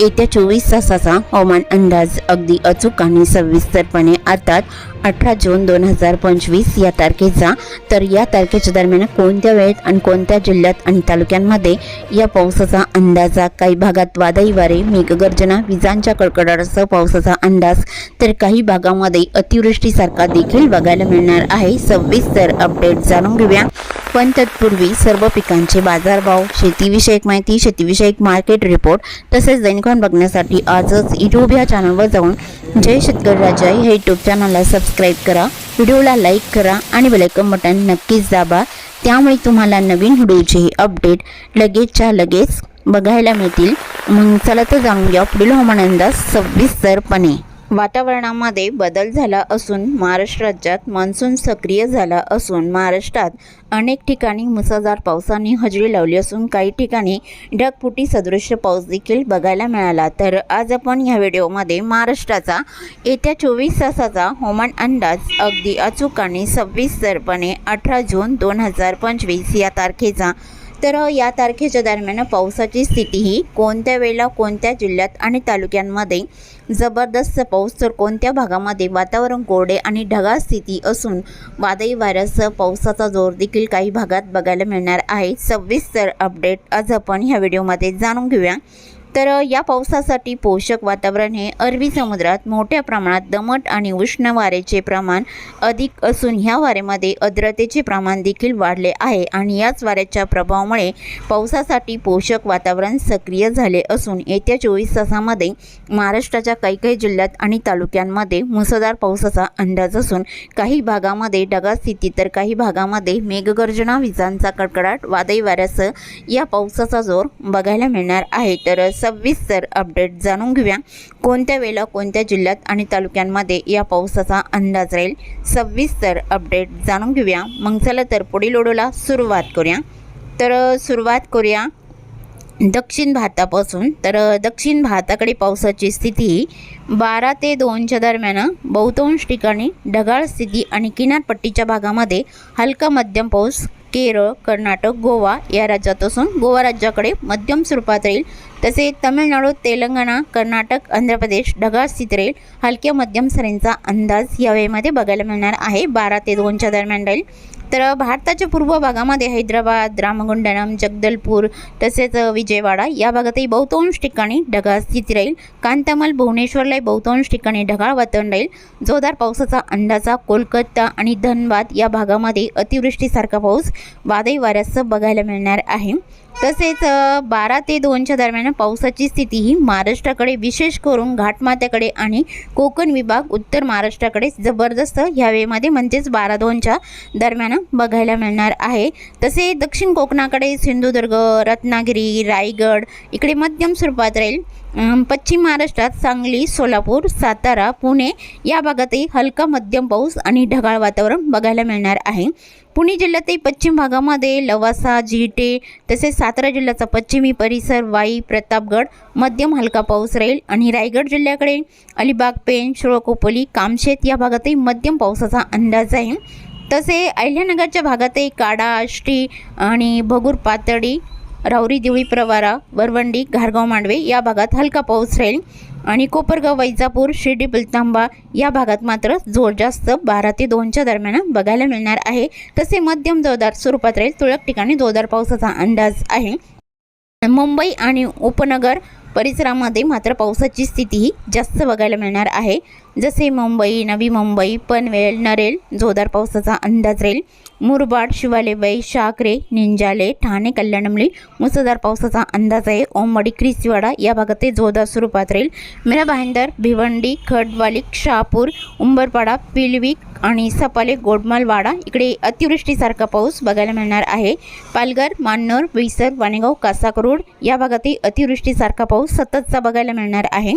येत्या चोवीस तासाचा हवामान अंदाज अगदी अचूक आणि सविस्तरपणे. अर्थात अठरा जून दोन हजार पंचवीस या तारखेचा. तर या तारखेच्या दरम्यान कोणत्या वेळेत आणि कोणत्या जिल्ह्यात आणि तालुक्यांमध्ये या पावसाचा अंदाजा? काही भागात वादळी वारे मेघगर्जना विजांच्या कडकडाटासह पावसाचा अंदाज. तर काही भागामध्ये अतिवृष्टीसारखा देखील बघायला मिळणार आहे. सविस्तर अपडेट जाणून घेऊया. पण तत्पूर्वी सर्व पिकांचे बाजारभाव शेतीविषयक माहिती शेतीविषयक मार्केट रिपोर्ट तसेच दैनिकवान बघण्यासाठी आजच यूट्यूब या चॅनलवर जाऊन जय शेतकरी राजा हे यूट्यूब चॅनलला सबस्क्राईब करा. व्हिडिओला लाईक करा आणि बेलायकन बटन नक्कीच दाबा. त्यामुळे तुम्हाला नवीन व्हिडिओचे अपडेट लगेचच्या लगेच बघायला मिळतील. मग चला तर जाणून घ्या पुढील हवामान अंदाज सविस्तरपणे. वातावरणामध्ये बदल झाला असून महाराष्ट्र राज्यात मान्सून सक्रिय झाला असून महाराष्ट्रात अनेक ठिकाणी मुसळधार पावसाने हजेरी लावली असून काही ठिकाणी ढगफुटी सदृश्य पाऊस देखील बघायला मिळाला. तर आज आपण ह्या व्हिडिओमध्ये महाराष्ट्राचा येत्या चोवीस तासाचा हवामान अंदाज अगदी अचूक आणि सव्वीस सविस्तरपणे अठरा जून दोन हजार पंचवीस या तारखेचा तर या तारखेच्या दरम्यान पावसाची स्थिती ही कोणत्या वेळेला कोणत्या जिल्ह्यात आणि तालुक्यांमध्ये जबरदस्त पाऊस तर कोणत्या भागामध्ये वातावरण कोरडे आणि ढगाळ स्थिती असून वादळी वाऱ्यासह पावसाचा जोर देखील काही भागात बघायला मिळणार आहे. सविस्तर अपडेट आज आपण ह्या व्हिडिओमध्ये जाणून घेऊया. तर या पावसासाठी पोषक वातावरण हे अरबी समुद्रात मोठ्या प्रमाणात दमट आणि उष्ण वाऱ्याचे प्रमाण अधिक असून ह्या वाऱ्यामध्ये आर्द्रतेचे प्रमाण देखील वाढले आहे आणि याच वाऱ्याच्या प्रभावामुळे पावसासाठी पोषक वातावरण सक्रिय झाले असून येत्या चोवीस तासामध्ये महाराष्ट्राच्या काही काही जिल्ह्यात आणि तालुक्यांमध्ये मुसळधार पावसाचा अंदाज असून काही भागामध्ये ढगास्थिती तर काही भागामध्ये मेघगर्जना विजांचा कडकडाट वादळी वाऱ्यासह या पावसाचा जोर बघायला मिळणार आहे. तर सविस्तर अपडेट जाणून घेऊया. कोणत्या वेळेला कोणत्या जिल्ह्यात आणि तालुक्यांमध्ये या पावसाचा अंदाज राहील? सविस्तर अपडेट जाणून घेऊया. मग चला तर पुढील ओढोला सुरुवात करूया. तर सुरुवात करूया दक्षिण भारतापासून. तर दक्षिण भारताकडे पावसाची स्थिती बारा ते दोनच्या दरम्यान बहुतांश ठिकाणी ढगाळ स्थिती आणि किनारपट्टीच्या भागामध्ये हलका मध्यम पाऊस केरळ कर्नाटक गोवा या राज्यात असून गोवा राज्याकडे मध्यम स्वरूपात राहील. तसे तमिळनाडू तेलंगणा कर्नाटक आंध्र प्रदेश ढगाळ स्थित राहील. हलक्या मध्यम सरींचा अंदाज या वेळेमध्ये बघायला मिळणार आहे. बारा ते दोनच्या दरम्यान राहील. तर भारताच्या पूर्व भागामध्ये हैदराबाद रामगुंडनम जगदलपूर तसेच विजयवाडा या भागातही बहुतांश ठिकाणी ढगाळ स्थिती राहील. कांतामल भुवनेश्वरलाही बहुतांश ठिकाणी ढगाळ वातावरण राहील. जोरदार पावसाचा अंदाजा कोलकाता आणि धनबाद या भागामध्ये अतिवृष्टीसारखा पाऊस वादळी वाऱ्यासह बघायला मिळणार आहे. तसेच बारा ते दोनच्या दरम्यान पावसाची स्थिती ही महाराष्ट्राकडे विशेष करून घाटमात्याकडे आणि कोकण विभाग उत्तर महाराष्ट्राकडे जबरदस्त ह्या वेळेमध्ये म्हणजेच बारा दोनच्या दरम्यान बघायला मिळणार आहे. तसे दक्षिण कोकणाकडे सिंधुदुर्ग रत्नागिरी रायगड इकडे मध्यम स्वरूपात राहील. पश्चिम महाराष्ट्रात सांगली सोलापूर सातारा पुणे या भागातही हलका मध्यम पाऊस आणि ढगाळ वातावरण बघायला मिळणार आहे. पुणे जिल्ह्यातही पश्चिम भागामध्ये लवासा जिटे तसेच सातारा जिल्ह्याचा पश्चिमी परिसर वाई प्रतापगड मध्यम हलका पाऊस राहील. आणि रायगड जिल्ह्याकडे अलिबाग पेन शिरोकोपली कामशेत या भागातही मध्यम पावसाचा अंदाज आहे. तसे अहिल्यानगरच्या भागातही काडा आष्टी आणि भगूर पातळी रावरी दिवळी प्रवारा वरवंडी घारगाव मांडवे या भागात हलका पाऊस राहील. आणि कोपरगाव वैजापूर शिर्डी पिलतांबा या भागात मात्र जोर जास्त बारा ते दोनच्या दरम्यान बघायला मिळणार आहे. तसे मध्यम जोरदार स्वरूपात राहील तुरळक ठिकाणी जोरदार पावसाचा अंदाज आहे. मुंबई आणि उपनगर परिसरामध्ये मात्र पावसाची स्थितीही जास्त बघायला मिळणार आहे. जसे मुंबई नवी मुंबई पनवेल नरेल जोरदार पावसाचा अंदाज राहील. मुरबाड शिवालेबाई शाकरे निंजाले ठाणे कल्याणमली मुसळधार पावसाचा अंदाज आहे. ओमवाडी क्रिसवाडा या भागातही जोरदार स्वरूपात राहील. मीरा भाईंदर भिवंडी खडवाली शहापूर उंबरपाडा पिलविक आणि सपाले गोडमालवाडा इकडे अतिवृष्टीसारखा पाऊस बघायला मिळणार आहे. पालघर मान्नोर विसर वाणेगाव कासाकरोड या भागातही अतिवृष्टीसारखा पाऊस सततचा बघायला मिळणार आहे.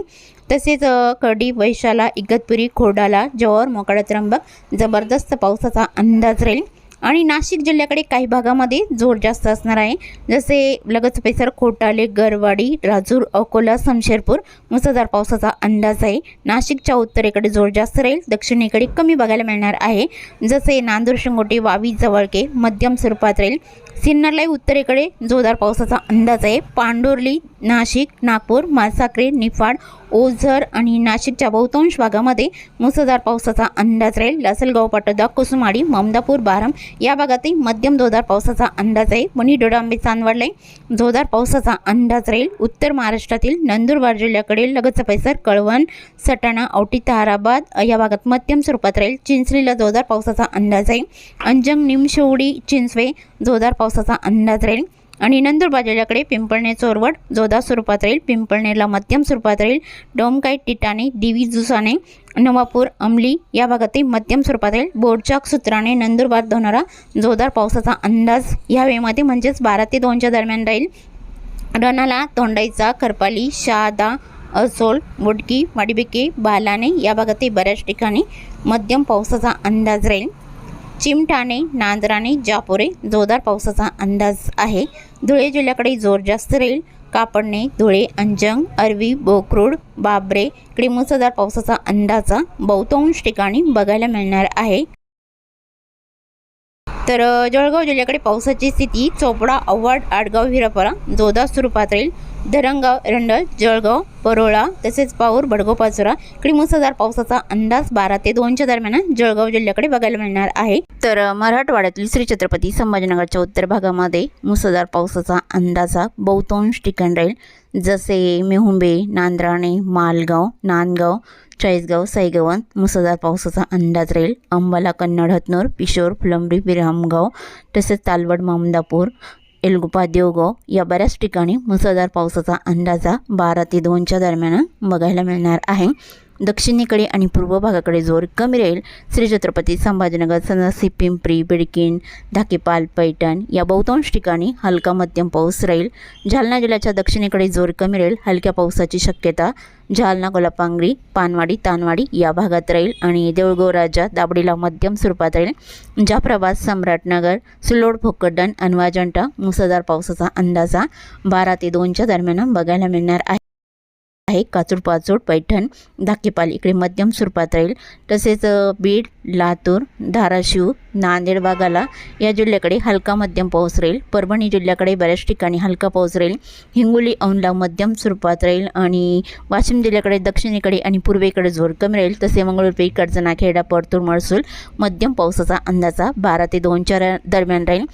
तसेच कडी वैशाला इगतपुरी खोडाला जोर मोकळा त्र्यंबक. जबरदस्त पावसाचा अंदाज राहील. आणि नाशिक जिल्ह्याकडे काही भागामध्ये जोर जास्त असणार आहे. जसे लगत परिसर खोटाले गरवाडी राजूर अकोला समशेरपूर मुसळधार पावसाचा अंदाज आहे. नाशिकच्या उत्तरेकडे जोर जास्त राहील दक्षिणेकडे कमी बघायला मिळणार आहे. जसे नांदूर शिंगोटे वावी जवळके मध्यम स्वरूपात राहील. सिन्नरलाई उत्तरेकडे जोरदार पावसाचा अंदाज आहे. पांडुर्ली नाशिक नागपूर मालसाक्रे निफाड ओझर आणि नाशिकच्या बहुतांश भागामध्ये मुसळधार पावसाचा अंदाज राहील. लासलगाव पाटोदा कुसुमाडी ममदापूर बारम या भागातही मध्यम जोरदार पावसाचा अंदाज आहे. वणी डोडांबे चांदवडलाई जोरदार पावसाचा अंदाज राहील. उत्तर महाराष्ट्रातील नंदुरबार जिल्ह्याकडे लगतचा परिसर कळवण सटाणा औटी ताराबाद या भागात मध्यम स्वरूपात राहील. चिंचलीला जोरदार पावसाचा अंदाज आहे. अंजंग निमशेवडी चिंचवे जोरदार पावसाचा अंदाज राहील. आणि नंदुरबार जिल्ह्याकडे पिंपळणे चोरवड जोरदार स्वरूपात राहील पिंपळणेला मध्यम स्वरूपात राहील डोमकाई टिटाणे दिवी जुसाने नवापूर अमली या भागातही मध्यम स्वरूपात राहील. बोरचाक सूत्राने नंदुरबार दोनारा जोरदार पावसाचा अंदाज या वेळेमध्ये म्हणजेच बारा ते दोनच्या दरम्यान राहील. रणाला तोंडाईचा करपाली शहादा असोल बुडकी माडीबिके बालाने या भागातही बऱ्याच ठिकाणी मध्यम पावसाचा अंदाज राहील. चिमठाणे नांदराणे जापोरे जोरदार पावसाचा अंदाज आहे. धुळे जिल्ह्याकडे जोर जास्त राहील. कापडणे धुळे अंजंग अरवी बोकरूड बाबरे इकडे मुसळधार पावसाचा अंदाजा बहुतांश ठिकाणी बघायला मिळणार आहे. तर जळगाव जिल्ह्याकडे पावसाची स्थिती चोपडा अव्वाड आडगाव हिरापरा जोधा स्वरूपात राहील धरणगाव रंडल जळगाव परोळा तसेच पाऊर बडगाव पाचोरा इकडे मुसळधार पावसाचा अंदाज बारा ते दोनच्या दरम्यान जळगाव जिल्ह्याकडे बघायला मिळणार आहे. तर मराठवाड्यातील श्री छत्रपती संभाजीनगरच्या उत्तर भागामध्ये मुसळधार पावसाचा अंदाजा बहुतांश ठिकाण राहील. जसे मेहुंबे नांद्राणे मालगाव नांदगाव चाळीसगाव साईगवन मुसळधार पावसाचा अंदाज राहील. अंबाला कन्नड हतनूर पिशोर फुलंबरी विरामगाव तसेच तालवड मामदापूर एलगुपा देवगाव या बऱ्याच ठिकाणी मुसळधार पावसाचा अंदाजा बारा ते दोनच्या दरम्यान बघायला मिळणार आहे. दक्षिणेकडे आणि पूर्व भागाकडे जोर कमी राहील. श्री छत्रपती संभाजीनगर सनसी पिंपरी बिडकीन धाकेपाल पैठण या बहुतांश ठिकाणी हलका मध्यम पाऊस राहील. जालना जिल्ह्याच्या दक्षिणेकडे जोर कमी राहील. हलक्या पावसाची शक्यता जालना गोलापांगरी पानवाडी तानवाडी या भागात राहील आणि देऊळगाव राजा दाबडीला मध्यम स्वरूपात राहील. जाफराबाद सम्राटनगर सिल्लोड भोकरदन अनवाजंटा मुसळधार पावसाचा अंदाजा बारा ते दोनच्या दरम्यान बघायला मिळणार आहे. आहे. काचूड पाचूड पैठण धाकेपाल. इकडे मध्यम स्वरूपात राहील. तसेच बीड लातूर धाराशिव नांदेड भागाला या जिल्ह्याकडे हलका मध्यम पाऊस राहील. परभणी जिल्ह्याकडे बऱ्याच ठिकाणी हलका पाऊस राहील. हिंगोली औंधला मध्यम स्वरूपात राहील आणि वाशिम जिल्ह्याकडे दक्षिणेकडे आणि पूर्वेकडे जोर कमी राहील. तसे मंगळूरपे कडजना खेडा परतूर महसूल मध्यम पावसाचा अंदाजा बारा ते दोनच्या चार दरम्यान राहील.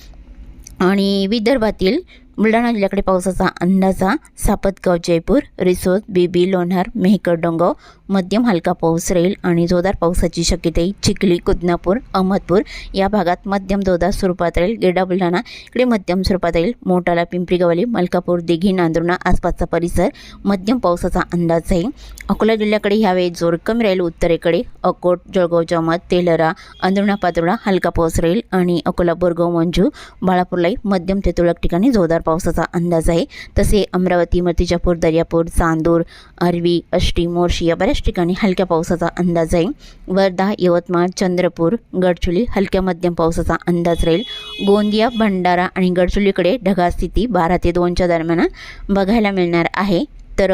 आणि विदर्भातील बुलढाणा जिल्ह्याकडे पावसाचा अंदाजा सापतगाव जयपूर रिसोद बीबी लोणार मेहकर डोंगाव मध्यम हलका पाऊस राहील आणि जोरदार पावसाची शक्यता आहे. चिखली कुदनापूर अहमदपूर या भागात मध्यम जोरदार स्वरूपात राहील. गेडा बुलढाणा इकडे मध्यम स्वरूपात राहील. मोटाला पिंपरी गवली मलकापूर दिघी नांदुर्णा आसपासचा परिसर मध्यम पावसाचा अंदाज आहे. अकोला जिल्ह्याकडे ह्यावेळी जोर कमी राहील. उत्तरेकडे अकोट जळगाव जमात तेलरा अंदुर्णा पातुळा हलका पाऊस राहील आणि अकोला बोरगाव मंजू बाळापूरलाही मध्यम ते तुरळक ठिकाणी जोरदार पावसाचा अंदाज आहे. तसे अमरावती मतिजापूर दर्यापूर चांदूर अरवी अष्टी मोर्शी या बऱ्याच ठिकाणी हलक्या पावसाचा अंदाज आहे वर्धा यवतमाळ चंद्रपूर गडचुली हलक्या मध्यम पावसाचा अंदाज राहील. गोंदिया भंडारा आणि गडचुलीकडे ढगास्थिती बारा ते दोनच्या दरम्यान बघायला मिळणार आहे. तर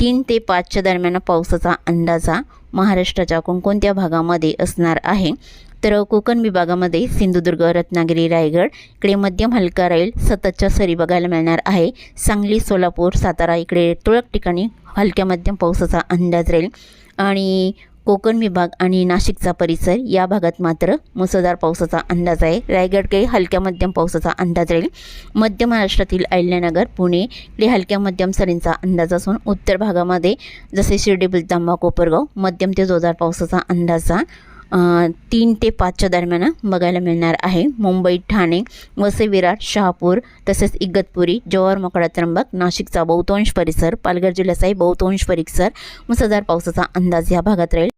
तीन ते पाचच्या दरम्यान पावसाचा अंदाजा महाराष्ट्राच्या कोणकोणत्या भागामध्ये असणार आहे? तर कोकण विभागामध्ये सिंधुदुर्ग रत्नागिरी रायगड इकडे मध्यम हलका राहील. सततच्या सरी बघायला मिळणार आहे. सांगली सोलापूर सातारा इकडे तुरळक ठिकाणी हलक्या मध्यम पावसाचा अंदाज राहील. आणि कोकण विभाग आणि नाशिकचा परिसर या भागात मात्र मुसळधार पावसाचा अंदाज आहे. रायगडकडे हलक्या मध्यम पावसाचा अंदाज राहील. मध्य महाराष्ट्रातील अहिल्यानगर पुणे इकडे हलक्या मध्यम सरींचा अंदाज असून उत्तर भागामध्ये जसे शिर्डी बुलतांबा कोपरगाव मध्यम ते जोरदार पावसाचा अंदाज अ, तीन ते पाचच्या दरम्यान बघायला मिळणार आहे. मुंबई ठाणे वसे विरार शहापूर तसेच इगतपुरी जव्हार मोकळा त्र्यंबक नाशिकचा बहुतांश परिसर पालघर जिल्ह्याचाही बहुतांश परिसर मुसळधार पावसाचा अंदाज या भागात राहील.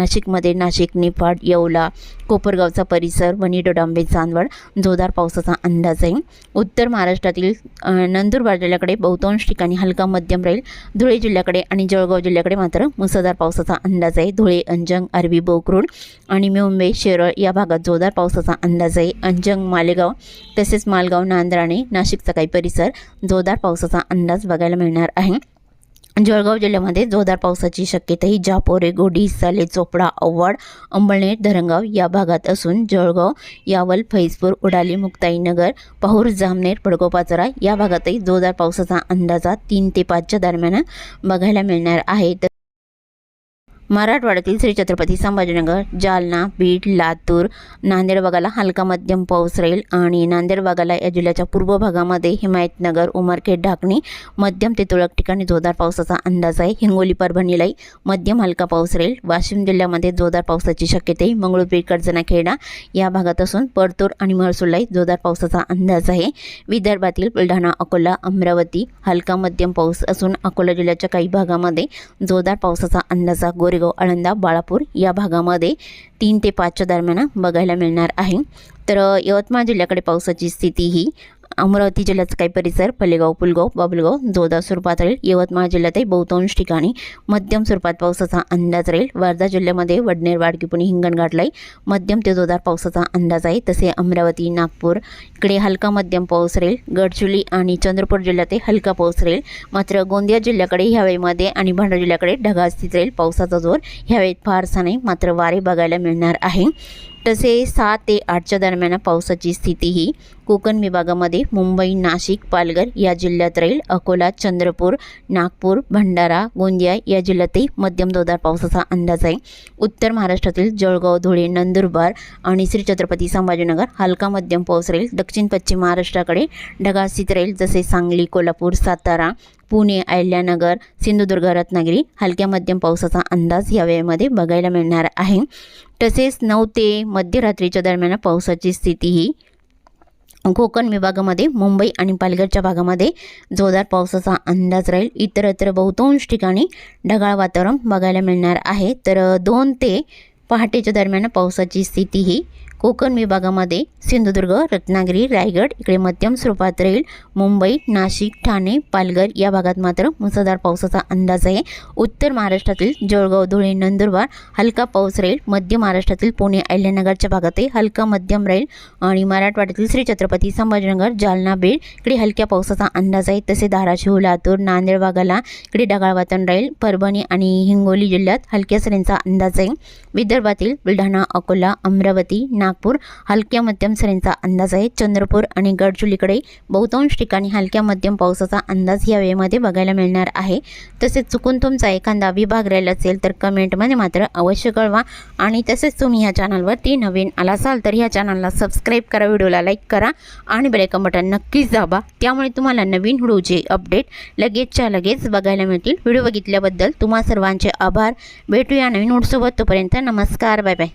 नाशिकमध्ये नाशिक निफाड येवला कोपरगावचा परिसर वणी डोडांबे चांदवड जोरदार पावसाचा अंदाज आहे. उत्तर महाराष्ट्रातील नंदुरबार जिल्ह्याकडे बहुतांश ठिकाणी हलका मध्यम राहील. धुळे जिल्ह्याकडे आणि जळगाव जिल्ह्याकडे मात्र मुसळधार पावसाचा अंदाज आहे. धुळे अंजंग अरबी बोकरूड आणि मुंबई शेरळ या भागात जोरदार पावसाचा अंदाज आहे. अंजंग मालेगाव तसेच मालगाव नांद्राणे नाशिकचा काही परिसर जोरदार पावसाचा अंदाज बघायला मिळणार आहे. जळगाव जिल्ह्यामध्ये जोरदार पावसाची शक्यताही जापोरे गोडी साले चोपडा अव्वाड अंबळनेर धरणगाव या भागात असून जळगाव यावल फैजपूर उडाली मुक्ताईनगर पाहूर जामनेर पडकोपाचरा या भागातही जोरदार पावसाचा अंदाजा तीन ते पाचच्या दरम्यान बघायला मिळणार आहे. तर मराठवाड्यातील श्री छत्रपती संभाजीनगर जालना बीड लातूर नांदेड भागाला हलका मध्यम पाऊस राहील आणि नांदेड भागाला या जिल्ह्याच्या पूर्व भागामध्ये हिमायतनगर उमरखेड ढाकणी मध्यम ते तुरळक ठिकाणी जोरदार पावसाचा अंदाज आहे. हिंगोली परभणीलाही मध्यम हलका पाऊस राहील. वाशिम जिल्ह्यामध्ये जोरदार पावसाची शक्यता आहे. मंगळूरपीर कर्जनाखेडा या भागात असून परतूर आणि महसूललाही जोरदार पावसाचा अंदाज आहे. विदर्भातील बुलढाणा अकोला अमरावती हलका मध्यम पाऊस असून अकोला जिल्ह्याच्या काही भागामध्ये जोरदार पावसाचा अंदाज गोरे गोरेगाव आळंदा बाळापूर या भागामध्ये तीन ते पाचच्या दरम्यान बघायला मिळणार आहे. तर यवतमाळ जिल्ह्याकडे पावसाची स्थिती ही अमरावती जिल्ह्याचा काही परिसर पल्लेगाव पुलगाव बाबुलगाव जोरदार स्वरूपात राहील. यवतमाळ जिल्ह्यातही बहुतांश ठिकाणी मध्यम स्वरूपात पावसाचा अंदाज राहील. वर्धा जिल्ह्यामध्ये वडनेर वाडकीपुणे हिंगणघाटलाही मध्यम ते जोरदार पावसाचा अंदाज आहे. तसे अमरावती नागपूर इकडे हलका मध्यम पाऊस राहील. गडचिरोली आणि चंद्रपूर जिल्ह्यातही हलका पाऊस राहील. मात्र गोंदिया जिल्ह्याकडे ह्यावेळीमध्ये आणि भंडारा जिल्ह्याकडे ढगाळ स्थित राहील. पावसाचा जोर ह्यावेळी फारसा नाही. मात्र वारे बघायला मिळणार आहे. तसे सात ते आठच्या दरम्यान पावसाची स्थिती ही. कोकण विभागामध्ये मुंबई नाशिक पालघर या जिल्ह्यात राहील. अकोला चंद्रपूर नागपूर भंडारा गोंदिया या जिल्ह्यातही मध्यम जोरदार पावसाचा अंदाज आहे. उत्तर महाराष्ट्रातील जळगाव धुळे नंदुरबार आणि श्री छत्रपती संभाजीनगर हलका मध्यम पाऊस राहील. दक्षिण पश्चिम महाराष्ट्राकडे ढगाळ स्थित राहील. जसे सांगली कोल्हापूर सातारा पुणे अहिल्यानगर सिंधुदुर्ग रत्नागिरी हलक्या मध्यम पावसाचा अंदाज या वेळेमध्ये बघायला मिळणार आहे. तसेच नऊ ते मध्यरात्रीच्या दरम्यान पावसाची स्थिती ही कोकण विभागामध्ये मुंबई आणि पालघरच्या भागामध्ये जोरदार पावसाचा अंदाज राहील. इतरत्र बहुतांश ठिकाणी ढगाळ वातावरण बघायला मिळणार आहे. तर दोन ते पहाटेच्या दरम्यान पावसाची स्थिती ही कोकण विभागामध्ये सिंधुदुर्ग रत्नागिरी रायगड इकडे मध्यम स्वरूपात राहील. मुंबई नाशिक ठाणे पालघर या भागात मात्र मुसळधार पावसाचा अंदाज आहे. उत्तर महाराष्ट्रातील जळगाव धुळे नंदुरबार हलका पाऊस राहील. मध्य महाराष्ट्रातील पुणे अहिल्यानगरच्या भागातही हलका मध्यम राहील. आणि मराठवाड्यातील श्री छत्रपती संभाजीनगर जालना बीड इकडे हलक्या पावसाचा अंदाज आहे. तसे धाराशिव लातूर नांदेड भागाला इकडे ढगाळ वातावरण राहील. परभणी आणि हिंगोली जिल्ह्यात हलक्या सरींचा अंदाज आहे. विदर्भातील बुलढाणा अकोला अमरावती नागपूर हलक्या मध्यम सरींचा अंदाज आहे. चंद्रपूर आणि गडचुलीकडे बहुतांश ठिकाणी हलक्या मध्यम पावसाचा अंदाज या वेळेमध्ये बघायला मिळणार आहे. तसेच चुकून तुमचा एखादा विभाग राहिला असेल तर कमेंटमध्ये मात्र अवश्य कळवा. आणि तसेच तुम्ही ह्या चॅनलवरती नवीन आला असाल तर ह्या चॅनलला सबस्क्राईब करा व्हिडिओला लाईक करा आणि बेलायकन बटन नक्कीच दाबा. त्यामुळे तुम्हाला नवीन व्हिडिओचे अपडेट लगेचच्या लगेच बघायला मिळतील. व्हिडिओ बघितल्याबद्दल तुम्हा सर्वांचे आभार. भेटूया नवीन व्हिडिओसोबत. तोपर्यंत नमस्कार. Bye bye.